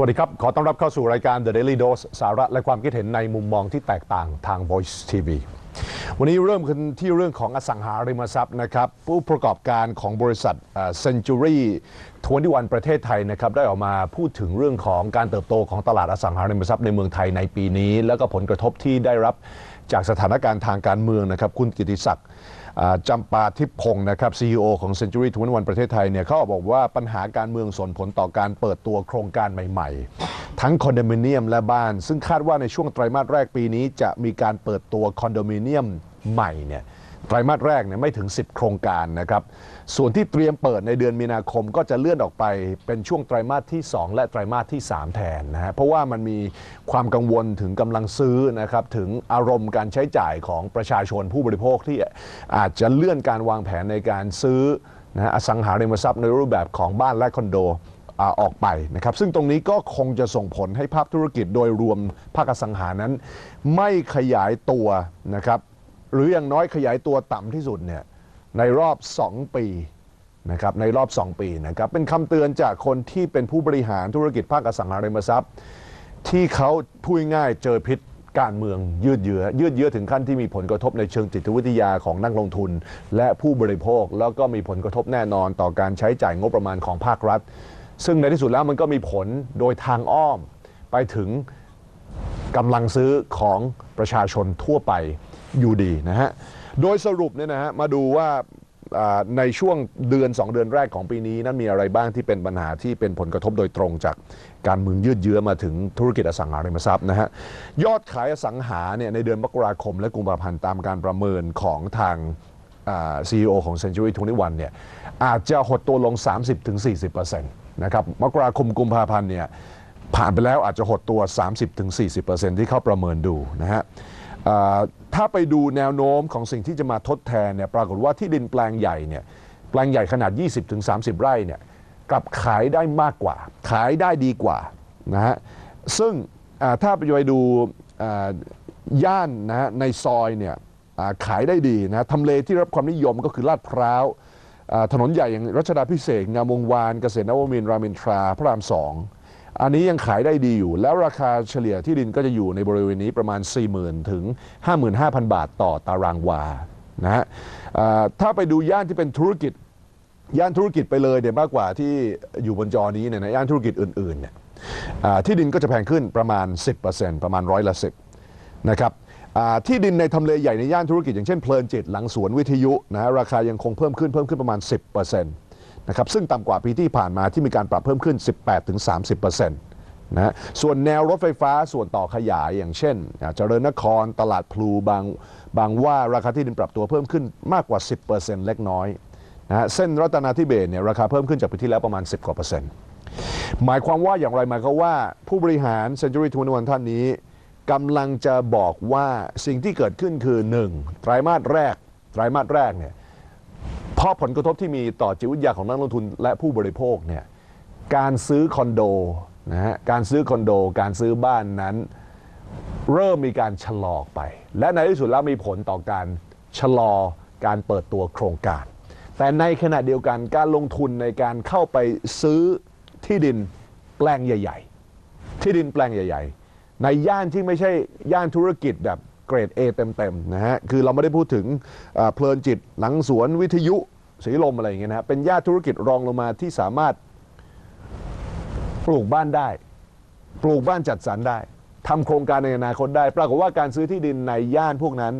วัสดีครับ ขอต้อนรับเข้าสู่รายการ The Daily Dose สาระและความคิดเห็นในมุมมองที่แตกต่างทาง Voice TV วันนี้เริ่มกันที่เรื่องของอสังหาริมทรัพย์นะครับ ผู้ประกอบการของบริษัทเอ่อ Century 21 ประเทศไทยนะครับได้ออกมาพูดถึงเรื่องของการเติบโตของตลาดอสังหาริมทรัพย์ในเมืองไทยในปีนี้ แล้วก็ผลกระทบที่ได้รับจากสถานการณ์ทางการเมืองนะครับคุณกิติศักดิ์จำปาทิพพงศ์นะครับ CEO ของ Century 21 ประเทศไทยเนี่ยเขาบอกว่าปัญหาการเมืองส่งผลต่อการเปิดตัวโครงการใหม่ ๆ ทั้งคอนโดมิเนียมและบ้าน ซึ่งคาดว่าในช่วงไตรมาสแรกปีนี้จะมีการเปิดตัวคอนโดมิเนียม ใหม่เนี่ยไตรมาสแรกเนี่ยไม่ถึง 10 โครงการนะครับส่วนที่เตรียมเปิดในเดือนมีนาคมก็จะเลื่อนออกไปเป็นช่วงไตรมาสที่ 2 และไตรมาสที่ 3 แทนนะฮะเพราะว่ามันมีความกังวลถึงกำลังซื้อนะครับถึงอารมณ์การใช้จ่ายของประชาชนผู้บริโภคที่อาจจะเลื่อนการวางแผนในการซื้อนะอสังหาริมทรัพย์ในรูปแบบของบ้านและคอนโดออกไปนะครับ ซึ่งตรงนี้ก็คงจะส่งผลให้ภาพธุรกิจโดยรวมภาคอสังหานั้น ไม่ขยายตัวนะครับ หรืออย่างน้อยขยายตัวต่ำที่สุดเนี่ยในรอบ 2 ปีนะครับในรอบ 2 ปีนะครับเป็นคำเตือนจากคนที่เป็นผู้บริหารธุรกิจภาคอสังหาริมทรัพย์ ที่เขาพูดง่ายเจอพิษการเมืองยืดเยื้อยืดเยื้อถึงขั้นที่มีผลกระทบในเชิงจิตวิทยาของนักลงทุน และผู้บริโภค แล้วก็มีผลกระทบแน่นอนต่อการใช้จ่ายงบประมาณของภาครัฐ ซึ่งในที่สุดแล้วมันก็มีผลโดยทางอ้อมไปถึงกำลังซื้อของประชาชนทั่วไป อยู่ดีนะฮะ โดยสรุปเนี่ยนะฮะมาดูว่าในช่วงเดือน 2 เดือนแรกของปีนี้นั้นมีอะไรบ้างที่เป็นปัญหาที่เป็นผลกระทบโดยตรงจากการเมืองยืดเยื้อมาถึงธุรกิจอสังหาริมทรัพย์นะฮะยอดขายอสังหาเนี่ยในเดือนมกราคมและกุมภาพันธ์ตามการประเมินของทางอ่า CEO ของ Century 21เนี่ยอาจจะหดตัวลง 30-40%นะครับมกราคมกุมภาพันธ์เนี่ยผ่านไปแล้วอาจจะหดตัว 30-40%ที่เข้าประเมินดูนะฮะ ถ้าไปดูแนวโน้มของสิ่งที่จะมาทดแทนเนี่ยปรากฏว่าที่ดินแปลงใหญ่เนี่ยแปลงใหญ่ขนาด 20-30 ไร่เนี่ยกลับขายได้มากกว่า ขายได้ดีกว่านะฮะซึ่งถ้าไปดูย่านนะฮะในซอยเนี่ยขายได้ดีนะทำเลที่รับความนิยมก็คือลาดพร้าวถนนใหญ่อย่างรัชดาพิเศษงามวงวานเกษตรนวมินทร์รามอินทราพระรามสอง อันนี้ยังขายได้ดีอยู่ แล้วราคาเฉลี่ยที่ดินก็จะอยู่ในบริเวณนี้ประมาณ 40,000 ถึง 55,000 บาทต่อตารางวานะฮะถ้าไปดูย่านที่เป็นธุรกิจ ย่านธุรกิจไปเลยเนี่ยมากกว่าที่อยู่บนจอนี้เนี่ยนะย่านธุรกิจอื่นๆเนี่ยที่ดินก็จะแพงขึ้นประมาณ 10%ประมาณร้อยละ10นะครับที่ดินในทำเลใหญ่ในย่านธุรกิจอย่างเช่นเพลินจิตหลังสวนวิทยุนะฮะราคายังคงเพิ่มขึ้นเพิ่มขึ้นประมาณ 10%น นะครับซึ่งต่ำกว่าปีที่ผ่านมาที่มีการปรับเพิ่มขึ้น 18-30%นะฮะส่วนแนวรถไฟฟ้าส่วนต่อขยายอย่างเช่นเจริญนครตลาดพลูบางบางว่าราคาที่ดินปรับตัวเพิ่มขึ้นมากกว่า 10%เล็กน้อยนะฮะเส้นรัตนาธิเบศเนี่ยราคาเพิ่มขึ้นจากปีที่แล้วประมาณ 10 กว่าเปอร์เซ็นต์หมายความว่าอย่างไรหมายความว่าผู้บริหาร Century 21ท่านนี้กำลังจะบอกว่าสิ่งที่เกิดขึ้นคือ 1. ไตรมาสแรกไตรมาสแรกเนี่ย เพราะผลกระทบที่มีต่อจิตวิทยาของนักลงทุนและผู้บริโภคเนี่ยการซื้อคอนโดนะฮะการซื้อคอนโด การซื้อบ้านนั้น เริ่มมีการชะลอไป และในที่สุดแล้วมีผลต่อการชะลอการเปิดตัวโครงการ แต่ในขณะเดียวกันการลงทุนในการเข้าไปซื้อที่ดินแปลงใหญ่ ๆ ที่ดินแปลงใหญ่ ๆ ในย่านที่ไม่ใช่ย่านธุรกิจแบบเกรด A เต็มๆนะฮะ คือเราไม่ได้พูดถึงเพลินจิตหลังสวนวิทยุ สีลมอะไรอย่างเงี้ยนะฮะเป็นย่านธุรกิจรองลงมาที่สามารถปลูกบ้านได้ ปลูกบ้านจัดสรรได้ทำโครงการในอนาคตได้ ปรากฏว่าการซื้อที่ดินในย่านพวกนั้น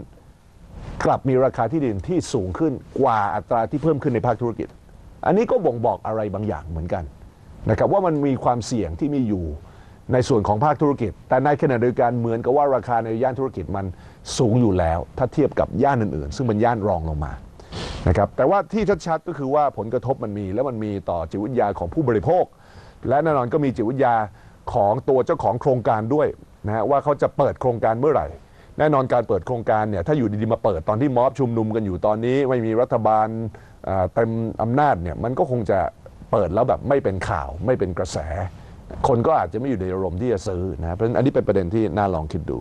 กลับมีราคาที่ดินที่สูงขึ้นกว่าอัตราที่เพิ่มขึ้นในภาคธุรกิจ อันนี้ก็บ่งบอกอะไรบางอย่างเหมือนกันนะครับว่ามันมีความเสี่ยงที่มีอยู่ในส่วนของภาคธุรกิจ แต่ในขณะเดียวกันเหมือนกับว่าราคาในย่านธุรกิจมันสูงอยู่แล้ว ถ้าเทียบกับย่านอื่นๆ ซึ่งเป็นย่านรองลงมา นะครับแต่ว่าที่ชัดๆก็คือว่าผลกระทบมันมี และมันมีต่อจิตวิทยาของผู้บริโภค และแน่นอนก็มีจิตวิทยาของตัวเจ้าของโครงการด้วยนะฮะว่าเขาจะเปิดโครงการเมื่อไหร่ แน่นอนการเปิดโครงการเนี่ยถ้าอยู่ดีๆมาเปิดตอนที่ม็อบชุมนุมกันอยู่ตอนนี้ ไม่มีรัฐบาลเต็มอำนาจเนี่ยมันก็คงจะเปิดแล้วแบบไม่เป็นข่าวไม่เป็นกระแส คนก็อาจจะไม่อยู่ในอารมณ์ที่จะซื้อนะเพราะฉะนั้นอันนี้เป็นประเด็นที่น่าลองคิดดู